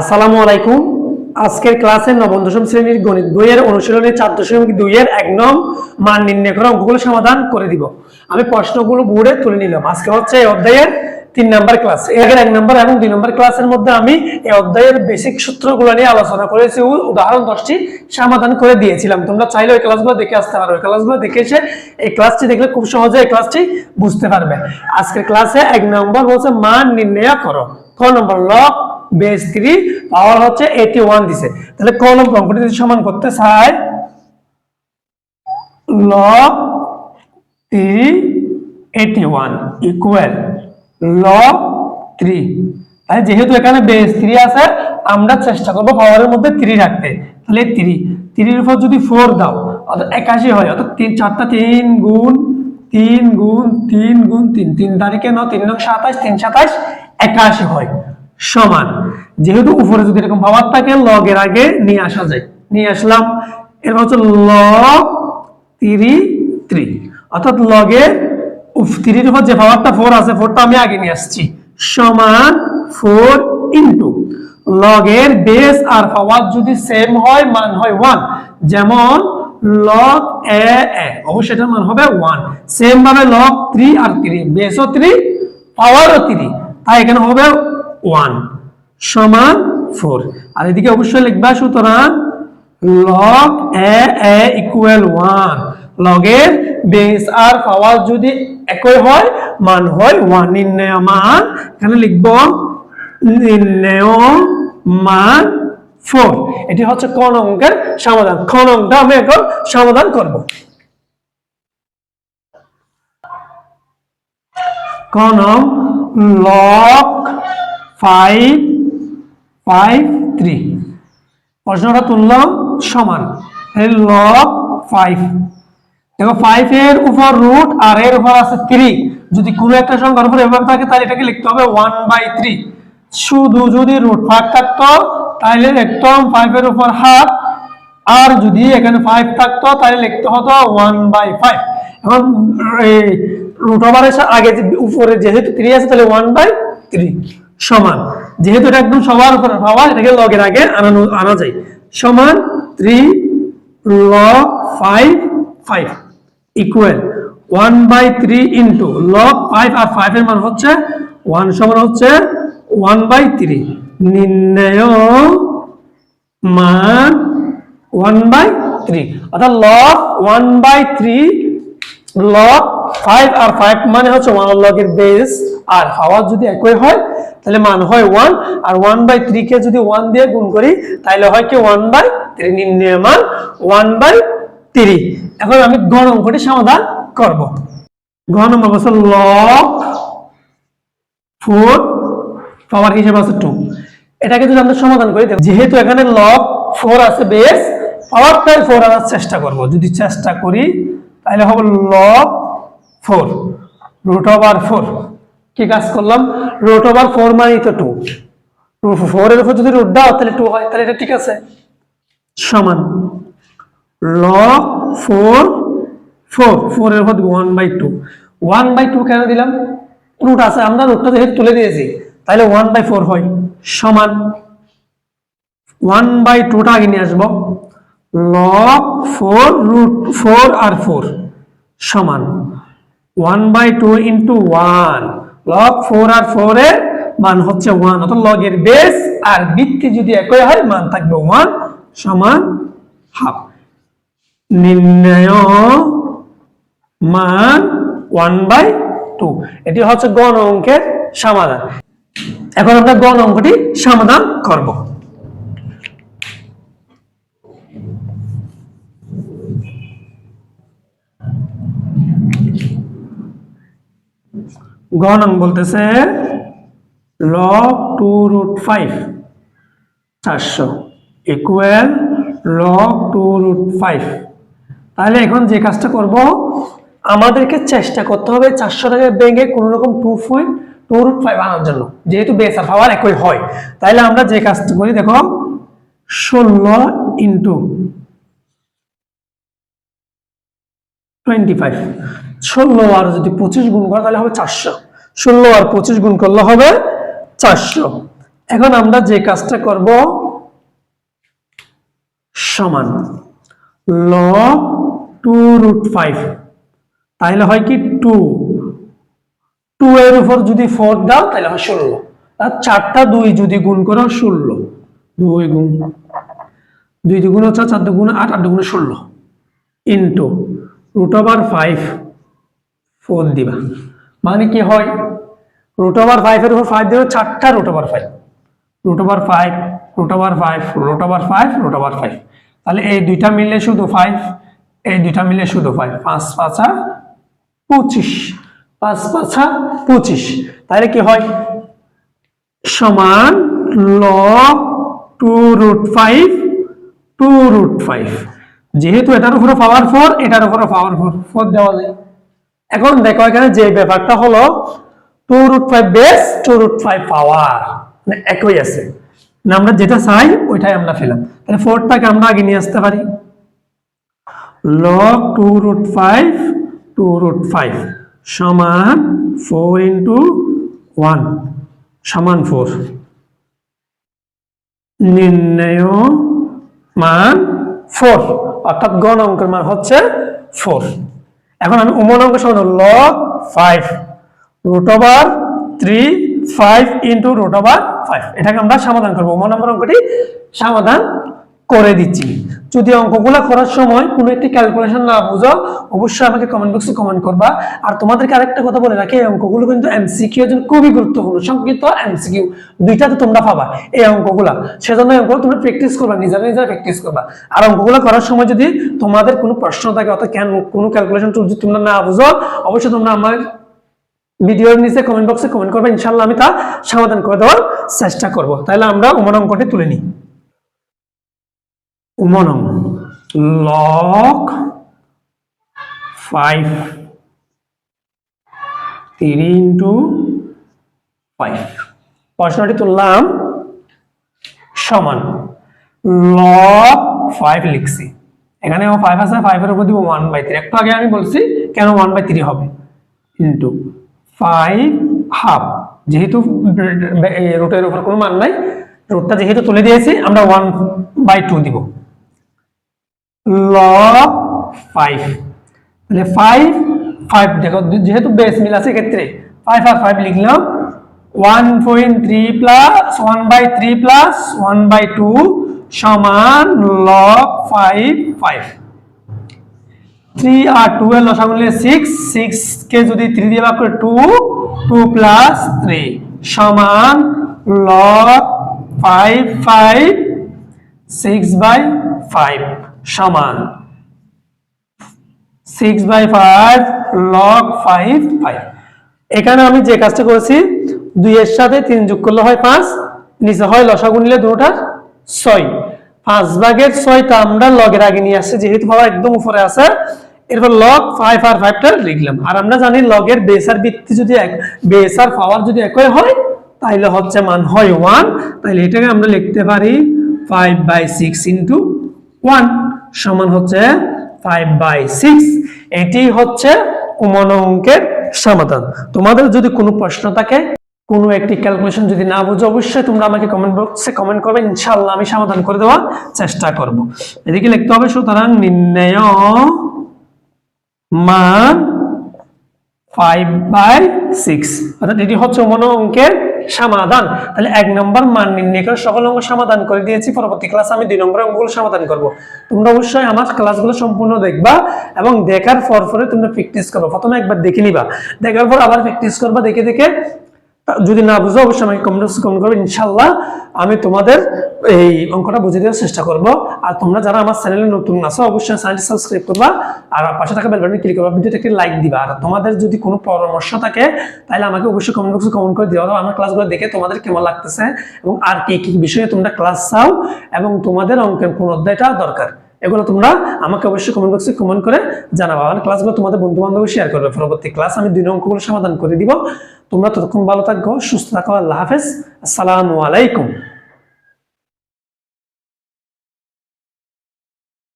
আসসালামু আলাইকুম। আজকের ক্লাসে নবম, দশম শ্রেণির গণিত বইয়ের অনুশীলনের চার দশমিক দুইয়ের এক নং মান নির্ণয় করা অঙ্কগুলো সমাধান করে দিব। আমি প্রশ্নগুলো বোর্ডে তুলে নিলাম। আজকে হচ্ছে এই অধ্যায়ের তিন নাম্বার ক্লাস। এর এক নম্বর এবং দুই নম্বর ক্লাসের মধ্যে আমি এই অধ্যায়ের বেসিক সূত্রগুলো নিয়ে আলোচনা করেছি। উদাহরণ দশটি সমাধান করে দিয়েছিলাম। তোমরা চাইলে ওই ক্লাসগুলো দেখে আসতে পারো। ওই ক্লাসগুলো দেখে এসে এই ক্লাসটি দেখলে খুব সহজে এই ক্লাসটি বুঝতে পারবে। আজকের ক্লাসে এক নম্বর হচ্ছে মান নির্ণয় করো। ক number? Log base three power হচ্ছে এইটি ওয়ান দিছে। তাহলে ক নম্বর অঙ্কটি যদি সমান করতে চাই? Log three eighty one equal log three তাহলে যেহেতু এখানে বেস থ্রি আছে, আমরা চেষ্টা করব পাওয়ারের মধ্যে থ্রি রাখতে। তাহলে থ্রি থ্রির উপর যদি ফোর দাও, অর্থাৎ একাশি হয়, অর্থাৎ তিন, চারটা তিন গুণ তিন গুণ তিন গুণ তিন তিন তারিখে ন, তিন নং সাতাশ, তিন সাতাশ, একাশি হয়। সমান। যেহেতু উপরে যদি এরকম পাওয়ার থাকে, লগের আগে নিয়ে আসা যায়। নিয়ে আসলাম, এরপর হচ্ছে লগ থ্রি থ্রি অর্থাৎ লগে থ্রির উপর যে পাওয়ারটা ফোর আছে ফোরটা আমি আগে নিয়ে আসছি। সমান ফোর ইন্টু লগের বেস আর পাওয়ার যদি সেম হয়, মান হয় ওয়ান যেমন লগ এ এ অবশ্যই এটার মান হবে ওয়ান সেম ভাবে লগ থ্রি আর থ্রি বেসও থ্রি পাওয়ারও থ্রি তাই এখানে হবে ওয়ান সমান ফোর। আর এদিকে অবশ্যই লিখবা সুতরাং log a a equal one লগের বেস আর পাওয়ার যদি একই হয় মান হয় ওয়ান নির্ণয় মান এখানে লিখব নির্ণয় মান ফোর এটি হচ্ছে কোন অঙ্কের সমাধান। কোন অঙ্কটা আমি এখন সমাধান করব? কোন লক ফাইভ ফাইভ থ্রি প্রশ্নটা তুললাম সমান। লক ফাইভ দেখো ফাইভ এর উপর রুট আর এর উপর আছে থ্রি যদি কোনো একটা সংখ্যার উপর এভাবে থাকে, তাহলে এটাকে লিখতে হবে ওয়ান বাই থ্রি শুধু যদি রুট ফাইভ থাকতো, তাহলে লিখতাম ফাইভ এর উপর হাফ আর যদি এখানে ফাইভ থাকতো, তাহলে লিখতে হতো ওয়ান বাই ফাইভ এখন রুট ওভারের আগে উপরে যেহেতু থ্রি আছে, তাহলে ওয়ান বাই থ্রি সমান। যেহেতু এটা একদম সবার উপরে পাওয়া এটাকে লগের আগে আনানো, আনা যায়। সমান three log five five equal one by three into log five R five এর মান হচ্ছে ওয়ান সমান হচ্ছে ওয়ান বাই থ্রি নির্ণয় মান ওয়ান বাই থ্রি অর্থাৎ log one by three log five R five মানে হচ্ছে ওয়ান লগের বেস আর হাওয়ার যদি একই হয় তাহলে মান হয় ওয়ান আর ওয়ান বাই থ্রি কে যদি ওয়ান দিয়ে গুণ করি, তাহলে হয় কি ওয়ান বাই থ্রি নির্ণয় মান ওয়ান বাই থ্রি এখন আমি গণ অঙ্কটি সমাধান করব। গণ নম্বর বলছে লগ ফোর পাওয়ার হিসেবে আছে টু এটাকে যদি আমরা সমাধান করি যেহেতু এখানে লগ ফোর আছে বেস পাওয়ার পাওয়ারটাই ফোর আনার চেষ্টা করব। যদি চেষ্টা করি, তাহলে হবে log four root over four কি কাজ করলাম? রুট ওভার ফোর মানে তো টু ফোর এর উপর যদি রুট দাও, তাহলে টু হয়, তাহলে এটা ঠিক আছে? সমান। লগ ফোর ফোর ফোর এর উপর one by two one by two কেন দিলাম? রুট আছে, আমরা রুটটা যেহেতু তুলে দিয়েছি। তাহলে ওয়ান বাই ফোর হয়। সমান। ওয়ান বাই টুটা আগে নিয়ে আসব। লগ ফোর রুট ফোর আর ফোর সমান। One by two into one log four R four এর মান হচ্ছে ওয়ান অর্থাৎ এর বেস আর বৃত্তি যদি একই হয়, মান থাকবে ওয়ান সমান হাফ নির্ণয় মান ওয়ান বাই টু এটি হচ্ছে গণ অঙ্কের সমাধান। এখন আমরা গণ অঙ্কটি সমাধান করব। অঙ্ক বলতেছে লগ টু রুট ফাইভ চারশো equal log two root five তাহলে এখন যে কাজটা করব, আমাদেরকে চেষ্টা করতে হবে চারশো টাকা ব্যাংকে কোনো রকম two point two root five আনার জন্য, যেহেতু বেস আর পাওয়ার একই হয়। তাহলে আমরা যে কাজটা করি, দেখো, ষোলো ইন্টু টোয়েন্টি ফাইভ ষোলো আর যদি পঁচিশ গুণ করে, তাহলে হবে চারশো। ষোলো আর পঁচিশ গুণ করলে হবে চারশো। এখন আমরা যে কাজটা করব, সমান ল টু রুট ফাইভ। তাহলে হয় কি টু? টু এর উপর যদি ফোর দাও, তাহলে হয় ষোলো। আর চারটা দুই যদি গুণ করো, ষোলো। দুই গুণ, দুই দুগুণ হচ্ছে চার দুগুণ আট আট দুগুণ ষোলো। Into root over five. Four দিবা। মানে কি হয়? রুট ওভার ফাইভের উপর ফাইভ দেবে চারটা root over five root over five root over five root over five root over five তাহলে এই দুইটা মিলে শুধু ফাইভ এই দুইটা মিলে শুধু ফাইভ পাঁচ পাঁচা পঁচিশ। পাঁচ পাঁচা পঁচিশ। তাহলে কি হয়? সমান log two root five two root five যেহেতু এটার উপরে পাওয়ার ফোর এটার উপরে পাওয়ার ফোর ফোর দেওয়া যায়। এখন দেখো এখানে যে ব্যাপারটা হলো two root five base two root five power মানে একই আছে। না আমরা যেটা চাই, ওইটাই আমরা পেলাম। তাহলে ফোরটাকে আমরা আগে নিয়ে আসতে পারি। Log two root five two root five সমান ফোর ইন্টু ওয়ান সমান ফোর নির্ণয় মান ফোর অর্থাৎ গণ অঙ্কের মান হচ্ছে ফোর এখন আমি উমন অঙ্ক সমান log five root over three five into root over five এটাকে আমরা সমাধান করব। উমন নম্বর অঙ্কটি সমাধান করে দিচ্ছি। যদি অঙ্কগুলো করার সময় কোনো একটি ক্যালকুলেশন না বুঝো, অবশ্যই আমাকে কমেন্ট বক্সে কমেন্ট করবা। আর তোমাদেরকে আরেকটা কথা বলে রাখি, এই অঙ্কগুলো কিন্তু এমসিকিউ জন্য খুবই গুরুত্বপূর্ণ। সংক্ষিপ্ত এমসিকিউ দুইটাতে তোমরা পাবা এই অঙ্কগুলা। সেজন্য অঙ্কগুলো তোমরা প্র্যাকটিস করবা, নিজেরা নিজেরা প্র্যাকটিস করবা। আর অঙ্কগুলো করার সময় যদি তোমাদের কোনো প্রশ্ন থাকে, অর্থাৎ কেন কোনো ক্যালকুলেশন যদি তোমরা না বুঝো, অবশ্যই তোমরা আমার ভিডিওর নিচে কমেন্ট বক্সে কমেন্ট করবে। ইনশাল্লাহ আমি তা সমাধান করে দেওয়ার চেষ্টা করব। তাহলে আমরা অঙ্কটি তুলে নিই। উমনং। Log five three into five প্রশ্নটি তুললাম সমান। লক ফাইভ লিখছি। এখানে ফাইভ আছে ফাইভের উপর দিব ওয়ান বাই থ্রি একটু আগে আমি বলছি কেন ওয়ান বাই থ্রি হবে? ইন্টু ফাইভ হাফ যেহেতু রুটের উপর কোনো মান নাই, রুটটা যেহেতু তুলে দিয়েছি, আমরা ওয়ান বাই টু দিব। লগ ফাইভ তাহলে ফাইভ ফাইভ দেখো যেহেতু বেস মিল আছে ক্ষেত্রে ফাইভ আর ফাইভ লিখলাম one point three plus one by three plus one by two সমান লগ ফাইভ ফাইভ থ্রি আর টু এর লসাগু নিলে সিক্স কে যদি থ্রি দিয়ে ভাগ করে টু টু প্লাস থ্রি সমান log five five six by five সমান six by five log five five এখানে আমি যে কাজটা করেছি দুই এর সাথে তিন যোগ করলে হয় পাঁচ, নিচে হয় লসাগু নিলে দুটার ছয়। পাঁচ ভাগের ছয়টা আমরা লগের আগে নিয়ে আসছি, যেহেতু বাবা একদম উপরে আছে। এরপর লগ ফাইভ আর ফাইভটা লিখলাম। আর আমরা জানি লগের বেস আর ভিত্তি যদি এক বেস আর পাওয়ার যদি একই হয় তাহলে হচ্ছে মান হয় ওয়ান তাহলে এটাকে আমরা লিখতে পারি five by six into one সমান হচ্ছে ফাইভ বাই সিক্স এটি হচ্ছে উমন অঙ্কের সমাধান। তোমাদের যদি কোনো প্রশ্ন থাকে, কোনো একটি ক্যালকুলেশন যদি না বুঝো, অবশ্যই তোমরা আমাকে কমেন্ট বক্সে কমেন্ট করবে। ইনশাআল্লাহ আমি সমাধান করে দেওয়ার চেষ্টা করব। এদিকে লিখতে হবে, সুতরাং নির্ণয় মান ফাইভ বাই সিক্স অর্থাৎ এটি হচ্ছে মনো অঙ্কের সমাধান। তাহলে এক নম্বর মান নির্ণয় করে সকল অঙ্ক সমাধান করে দিয়েছি। পরবর্তী ক্লাস আমি দুই নম্বর অঙ্কগুলো সমাধান করব। তোমরা অবশ্যই আমার ক্লাসগুলো সম্পূর্ণ দেখবা এবং দেখার পর পরে তোমরা প্র্যাকটিস করব। প্রথমে একবার দেখে নিবা। দেখার পর আবার প্র্যাকটিস করবা। দেখে দেখে যদি না বুঝো, অবশ্যই আমাকে কমেন্ট কমেন্ট করবে। ইনশাল্লাহ আমি তোমাদের এই অঙ্কটা বুঝে দেওয়ার চেষ্টা করব। আর তোমরা যারা আমার চ্যানেলে নতুন আছো, অবশ্যই চ্যানেলটি সাবস্ক্রাইব করবা আর পাশে থাকা বেল বাটনে ক্লিক করবা ভিডিওটাকে লাইক দিবা। আর তোমাদের যদি কোনো পরামর্শ থাকে, তাহলে আমাকে অবশ্যই কমেন্ট বক্সে কমেন্ট করে দিও। আমার ক্লাসগুলো দেখে তোমাদের কেমন লাগতেছে এবং আর কি কি বিষয়ে তোমরা ক্লাস চাও এবং তোমাদের অঙ্কের কোন অধ্যায়টা দরকার। এগুলো তোমরা আমাকে অবশ্যই কমেন্ট বক্সে কমেন্ট করে জানাবা। আমার ক্লাসগুলো তোমাদের বন্ধু বান্ধব শেয়ার করবে। পরবর্তী ক্লাস আমি দুই অঙ্কগুলো সমাধান করে দিব। তোমরা ততক্ষণ ভালো থাকো, সুস্থ থাকো, আল্লাহ হাফেজ। আসসালামু আলাইকুম।